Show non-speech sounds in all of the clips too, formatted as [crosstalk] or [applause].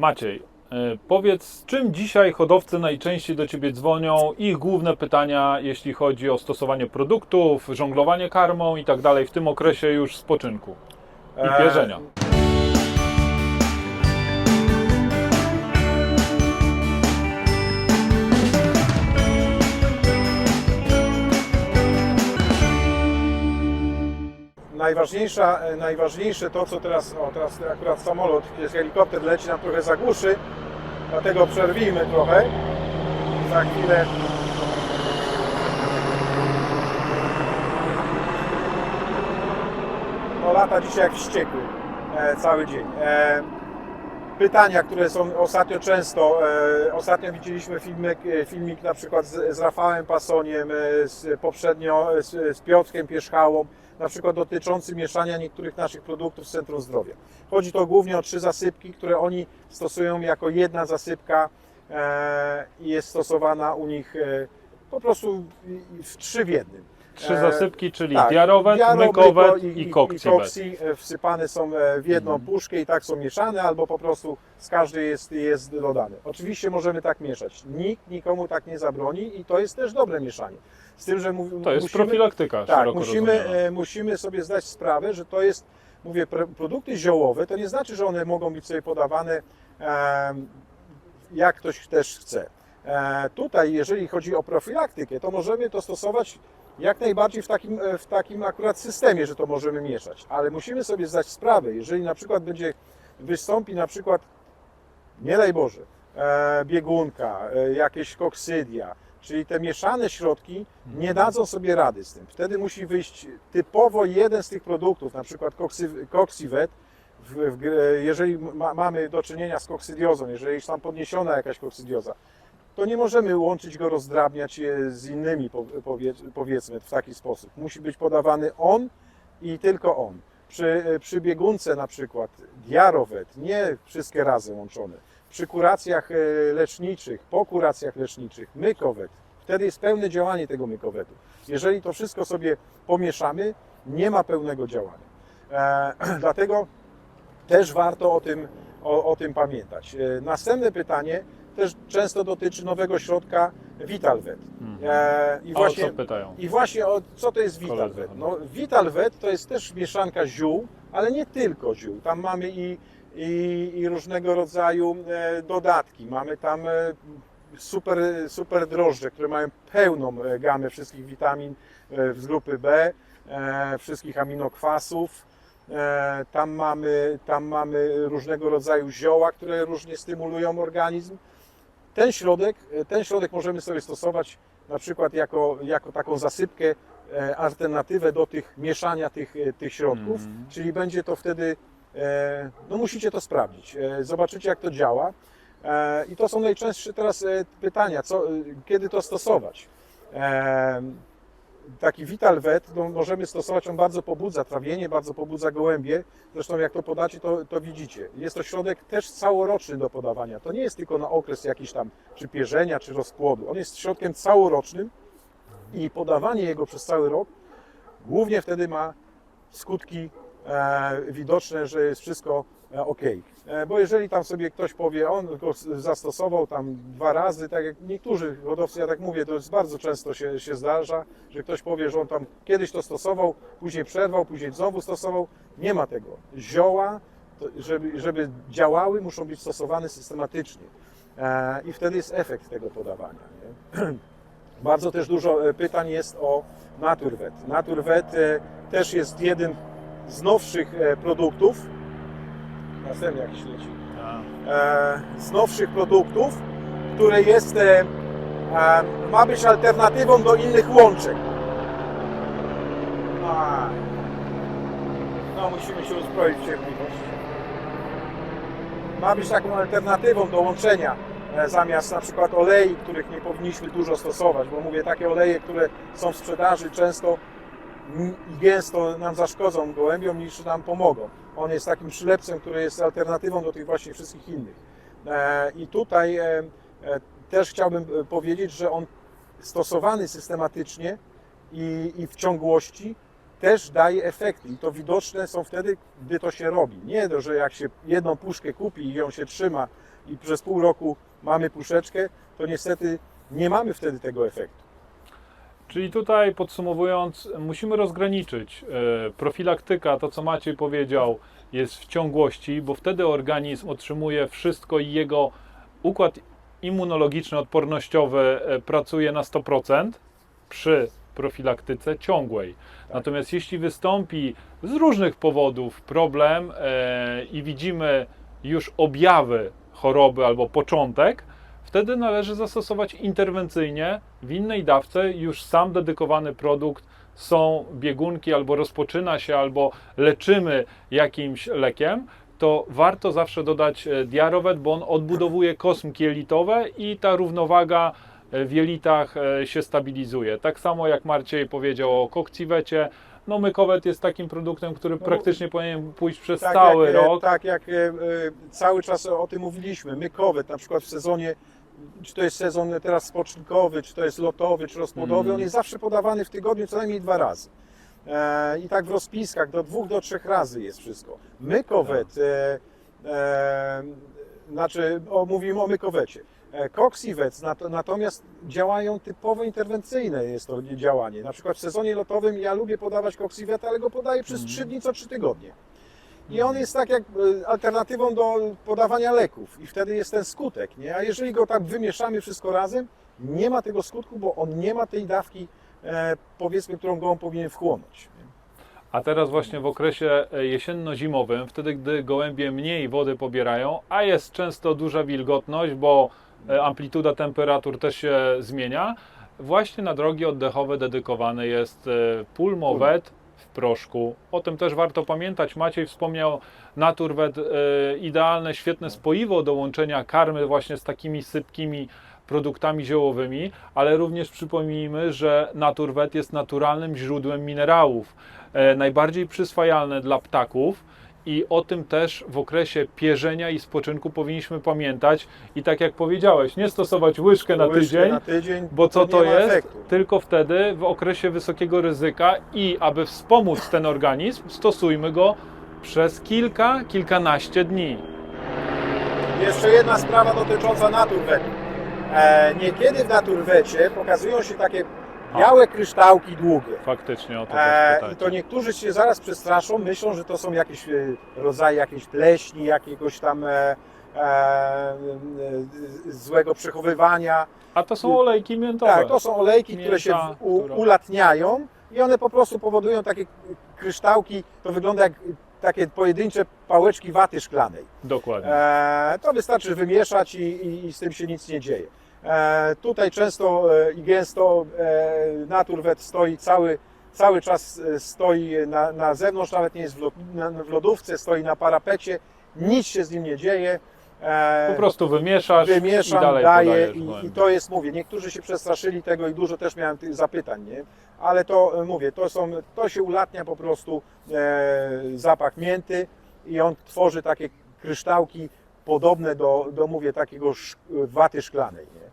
Maciej, e, powiedz, czym dzisiaj hodowcy najczęściej do Ciebie dzwonią? Ich główne pytania, jeśli chodzi o stosowanie produktów, żonglowanie karmą i tak dalej w tym okresie już spoczynku i E, pierzenia. Najważniejsza, e, najważniejsze to, co teraz, o teraz akurat samolot, jest helikopter, leci nam trochę zagłuszy, dlatego przerwijmy trochę. Za chwilę no, lata dzisiaj jak wściekły e, cały dzień. E, pytania, które są ostatnio często, e, ostatnio widzieliśmy filmik, e, filmik na przykład z, z Rafałem Pasoniem, e, z, poprzednio e, z, z Piotrkiem Pierzchałą, na przykład dotyczący mieszania niektórych naszych produktów z Centrum Zdrowia. Chodzi to głównie o trzy zasypki, które oni stosują jako jedna zasypka e, i jest stosowana u nich e, po prostu w, trzy w jednym. Trzy e, zasypki, czyli tak, diarowet, diaro, mykowet myko i, i koksibet. koksi e, wsypane są e, w jedną Mhm. puszkę i tak są mieszane, albo po prostu z każdej jest, jest dodane. Oczywiście możemy tak mieszać. Nikt nikomu tak nie zabroni i to jest też dobre mieszanie. Z tym, że To jest musimy, profilaktyka tak, musimy, rozumiana. musimy sobie zdać sprawę, że to jest, mówię, pr- produkty ziołowe, to nie znaczy, że one mogą być sobie podawane jak ktoś też chce. E, Tutaj, jeżeli chodzi o profilaktykę, to możemy to stosować jak najbardziej w takim, e, w takim akurat systemie, że to możemy mieszać. Ale musimy sobie zdać sprawę, jeżeli na przykład będzie, wystąpi na przykład, nie daj Boże, e, biegunka, jakieś koksydia, czyli te mieszane środki nie dadzą sobie rady z tym. Wtedy musi wyjść typowo jeden z tych produktów, na przykład koksiwet, jeżeli ma, mamy do czynienia z koksydiozą, jeżeli jest tam podniesiona jakaś koksydioza, to nie możemy łączyć go, rozdrabniać z innymi, po- powie, powiedzmy, w taki sposób. Musi być podawany on i tylko on. Przy, przy biegunce na przykład diarowet, nie wszystkie razy łączone. Przy kuracjach e, leczniczych, po kuracjach leczniczych, mykowet. Wtedy jest pełne działanie tego mykowetu. Jeżeli to wszystko sobie pomieszamy, nie ma pełnego działania. E, [clears throat] dlatego też warto o tym, o, o tym pamiętać. E, Następne pytanie też często dotyczy nowego środka VitalVet. E, I A o właśnie, co pytają? I właśnie o, co to jest VitalVet? No, VitalVet to jest też mieszanka ziół, ale nie tylko ziół. Tam mamy i, i, i różnego rodzaju e, dodatki. Mamy tam e, super, super drożdże, które mają pełną e, gamę wszystkich witamin e, z grupy B, e, wszystkich aminokwasów. E, Tam mamy, tam mamy różnego rodzaju zioła, które różnie stymulują organizm. Ten środek, ten środek możemy sobie stosować na przykład jako, jako taką zasypkę, e, alternatywę do tych mieszania tych, e, tych środków, Mhm. czyli będzie to wtedy, no musicie to sprawdzić, zobaczycie jak to działa. I to są najczęstsze teraz pytania, co, kiedy to stosować. Taki Vitalvet no, możemy stosować, on bardzo pobudza trawienie, bardzo pobudza gołębie. Zresztą jak to podacie, to, to widzicie. Jest to środek też całoroczny do podawania. To nie jest tylko na okres jakiś tam czy pierzenia, czy rozpłodu. On jest środkiem całorocznym i podawanie jego przez cały rok głównie wtedy ma skutki e, widoczne, że jest wszystko e, ok. E, bo jeżeli tam sobie ktoś powie, on go zastosował tam dwa razy, tak jak niektórzy hodowcy, ja tak mówię, to jest bardzo często się, się zdarza, że ktoś powie, że on tam kiedyś to stosował, później przerwał, później znowu stosował. Nie ma tego. Zioła, żeby, żeby działały, muszą być stosowane systematycznie. E, I wtedy jest efekt tego podawania. Nie? [clears throat] Bardzo też dużo e, pytań jest o. Naturvet e, też jest jeden z nowszych produktów. Następny jakiś leci. E, Z nowszych produktów, które jest, e, ma być alternatywą do innych łączek. A, No, musimy się uzbroić w cierpliwość. Ma być taką alternatywą do łączenia e, zamiast na przykład olei, których nie powinniśmy dużo stosować, bo mówię, takie oleje, które są w sprzedaży często i gęsto nam zaszkodzą gołębiom niż nam pomogą. On jest takim przylepcem, który jest alternatywą do tych właśnie wszystkich innych. E, I tutaj e, e, też chciałbym powiedzieć, że on stosowany systematycznie i, i w ciągłości też daje efekty. I to widoczne są wtedy, gdy to się robi. Nie to, że jak się jedną puszkę kupi i ją się trzyma i przez pół roku mamy puszeczkę, to niestety nie mamy wtedy tego efektu. Czyli tutaj podsumowując, musimy rozgraniczyć. e, Profilaktyka, to co Maciej powiedział, jest w ciągłości, bo wtedy organizm otrzymuje wszystko i jego układ immunologiczny, odpornościowy e, pracuje na 100% przy profilaktyce ciągłej. Natomiast jeśli wystąpi z różnych powodów problem e, i widzimy już objawy choroby albo początek, wtedy należy zastosować interwencyjnie w innej dawce już sam dedykowany produkt. Są biegunki, albo rozpoczyna się, albo leczymy jakimś lekiem, to warto zawsze dodać e, diarowet, bo on odbudowuje kosmki jelitowe i ta równowaga e, w jelitach e, się stabilizuje. Tak samo jak Marciej powiedział o kokciwecie, no mykowet jest takim produktem, który No, praktycznie powinien pójść przez Tak cały jak, e, rok. Tak jak e, e, cały czas o tym mówiliśmy, mykowet na przykład w sezonie, czy to jest sezon teraz spoczynkowy, czy to jest lotowy, czy rozpłodowy, Mm. on jest zawsze podawany w tygodniu co najmniej dwa razy. E, I tak w rozpiskach do dwóch do trzech razy jest wszystko. Mykowet, e, e, znaczy o, mówimy o mykowecie. E, nat- natomiast działają typowo interwencyjne jest to działanie. Na przykład w sezonie lotowym ja lubię podawać koksiwet, ale go podaję przez Mhm. trzy dni co trzy tygodnie. I on jest tak jak e, alternatywą do podawania leków i wtedy jest ten skutek, nie? A jeżeli go tak wymieszamy wszystko razem, nie ma tego skutku, bo on nie ma tej dawki, e, powiedzmy, którą go on powinien wchłonąć. A teraz właśnie w okresie jesienno-zimowym, wtedy gdy gołębie mniej wody pobierają, a jest często duża wilgotność, bo amplituda temperatur też się zmienia, właśnie na drogi oddechowe dedykowany jest e, pulmowet w proszku. O tym też warto pamiętać. Maciej wspomniał Naturwet, e, idealne, świetne spoiwo do łączenia karmy właśnie z takimi sypkimi produktami ziołowymi, ale również przypomnijmy, że Naturwet jest naturalnym źródłem minerałów, e, najbardziej przyswajalne dla ptaków i o tym też w okresie pierzenia i spoczynku powinniśmy pamiętać i tak jak powiedziałeś, nie stosować łyżkę na Łyżkę tydzień, na tydzień bo co to jest? efektu. Tylko wtedy w okresie wysokiego ryzyka i aby wspomóc ten organizm, stosujmy go przez kilka, kilkanaście dni. Jeszcze jedna sprawa dotycząca naturwetu. E, niekiedy w naturwecie pokazują się takie białe kryształki długie. Faktycznie o to E, też I to niektórzy się zaraz przestraszą, myślą, że to są jakieś e, rodzaje jakiejś pleśni, jakiegoś tam e, e, e, złego przechowywania. A to są olejki miętowe. Tak, to są olejki, które się Mięta, w- u, która- ulatniają i one po prostu powodują takie kryształki, to wygląda jak takie pojedyncze pałeczki waty szklanej. Dokładnie. E, to wystarczy wymieszać i, i, i z tym się nic nie dzieje. E, tutaj często e, i gęsto e, Naturwet stoi cały, cały czas stoi na, na zewnątrz, nawet nie jest w, lodówce, stoi na parapecie, nic się z nim nie dzieje. Po prostu wymieszasz i wymieszam, dalej daję i, gołębiom. i to jest, mówię, niektórzy się przestraszyli tego i dużo też miałem tych zapytań, nie? Ale to, mówię, to, są, to się ulatnia po prostu e, zapach mięty i on tworzy takie kryształki podobne do, do mówię, takiego waty szklanej, nie?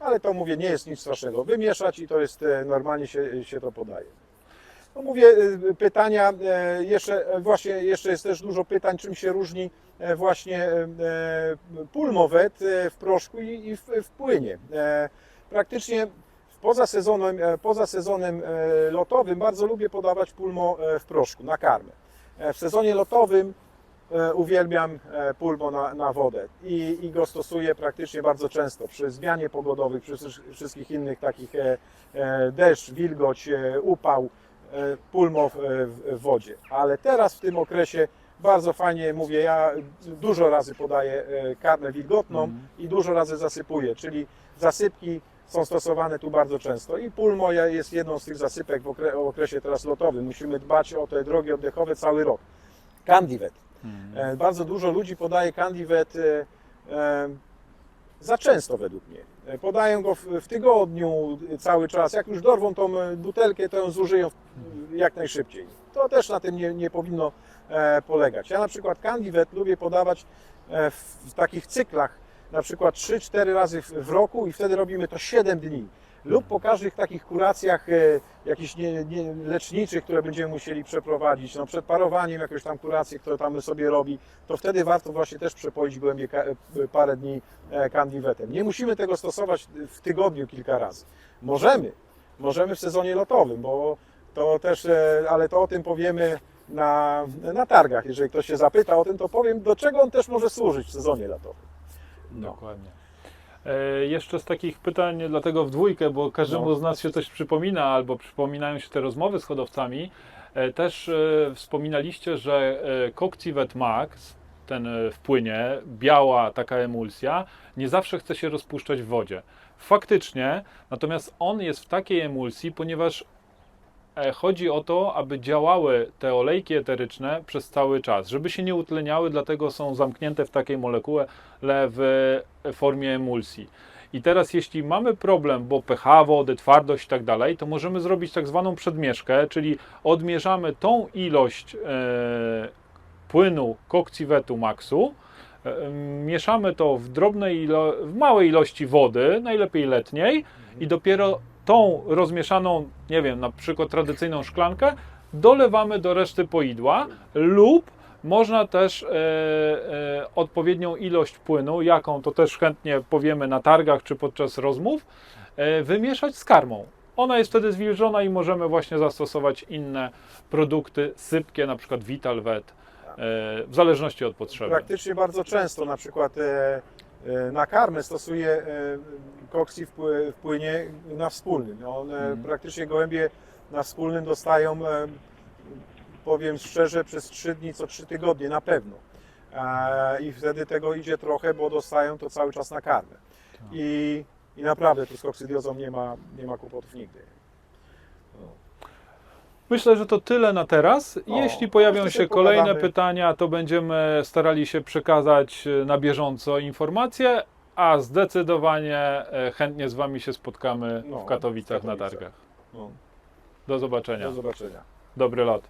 Ale to, mówię, nie jest nic strasznego. Wymieszać i to jest, e, normalnie się, się to podaje. No mówię, e, pytania, e, jeszcze, właśnie, jeszcze jest też dużo pytań, czym się różni właśnie pulmowet w proszku i, w, w płynie. Praktycznie poza sezonem, poza sezonem lotowym bardzo lubię podawać pulmo w proszku na karmę. W sezonie lotowym uwielbiam e, pulmo na, na wodę i, i go stosuję praktycznie bardzo często przy zmianie pogodowej, przy wszy- wszystkich innych takich e, e, deszcz, wilgoć, e, upał, e, pulmo w, w, wodzie. Ale teraz w tym okresie bardzo fajnie mówię, ja dużo razy podaję e, karmę wilgotną Mhm. i dużo razy zasypuję, czyli zasypki są stosowane tu bardzo często i pulmo jest jedną z tych zasypek w okresie teraz lotowym. Musimy dbać o te drogi oddechowe cały rok. Candivet. Mhm. E, Bardzo dużo ludzi podaje Candivet e, za często według mnie. E, Podają go w, w tygodniu cały czas. Jak już dorwą tą butelkę, to ją zużyją w- jak najszybciej. To też na tym nie, nie powinno polegać. Ja na przykład Candivet lubię podawać w, w takich cyklach, na przykład 3-4 razy w, w roku i wtedy robimy to 7 dni. Lub po każdych takich kuracjach e, jakichś nie, nie, leczniczych, które będziemy musieli przeprowadzić, no przed parowaniem jakąś tam kurację, które tam sobie robi, to wtedy warto właśnie też przepoić głębiej ka- e, parę dni e, candiwetem. Nie musimy tego stosować w tygodniu kilka razy. Możemy, możemy w sezonie lotowym, bo to też, ale to o tym powiemy na, na targach. Jeżeli ktoś się zapyta o tym, to powiem, do czego on też może służyć w sezonie lotowym. No. Dokładnie. E, jeszcze z takich pytań, dlatego w dwójkę, bo każdemu No. z nas się coś przypomina, albo przypominają się te rozmowy z hodowcami. E, też e, wspominaliście, że Coccivet Max, ten w płynie, biała taka emulsja, nie zawsze chce się rozpuszczać w wodzie. Faktycznie, natomiast on jest w takiej emulsji, ponieważ chodzi o to, aby działały te olejki eteryczne przez cały czas, żeby się nie utleniały, dlatego są zamknięte w takiej molekule w formie emulsji. I teraz, jeśli mamy problem, bo pH wody, twardość i tak dalej, to możemy zrobić tak zwaną przedmieszkę, czyli odmierzamy tą ilość e, płynu kokciwetu maxu, e, mieszamy to w drobnej, ilo- w małej ilości wody, najlepiej letniej, i dopiero tą rozmieszaną, nie wiem, na przykład tradycyjną szklankę, dolewamy do reszty poidła lub można też e, e, odpowiednią ilość płynu, jaką to też chętnie powiemy na targach czy podczas rozmów, e, wymieszać z karmą. Ona jest wtedy zwilżona i możemy właśnie zastosować inne produkty sypkie, na przykład Vitalvet, e, w zależności od potrzeby. Praktycznie bardzo często na przykład e, na karmę stosuje e, koksji w pły- w płynie na wspólnym. No, One Mhm. praktycznie gołębie na wspólnym dostają, e, powiem szczerze, przez 3 dni co 3 tygodnie na pewno. E, I wtedy tego idzie trochę, bo dostają to cały czas na karmę. Tak. I, i naprawdę tu z koksydiozą nie ma, nie ma kłopotów nigdy. No. Myślę, że to tyle na teraz. O, Jeśli pojawią się kolejne pogadamy. pytania, to będziemy starali się przekazać e, na bieżąco informacje, a zdecydowanie e, chętnie z Wami się spotkamy No, w Katowicach w na Katowicach. targach. No. Do zobaczenia. Do zobaczenia. Dobry lot.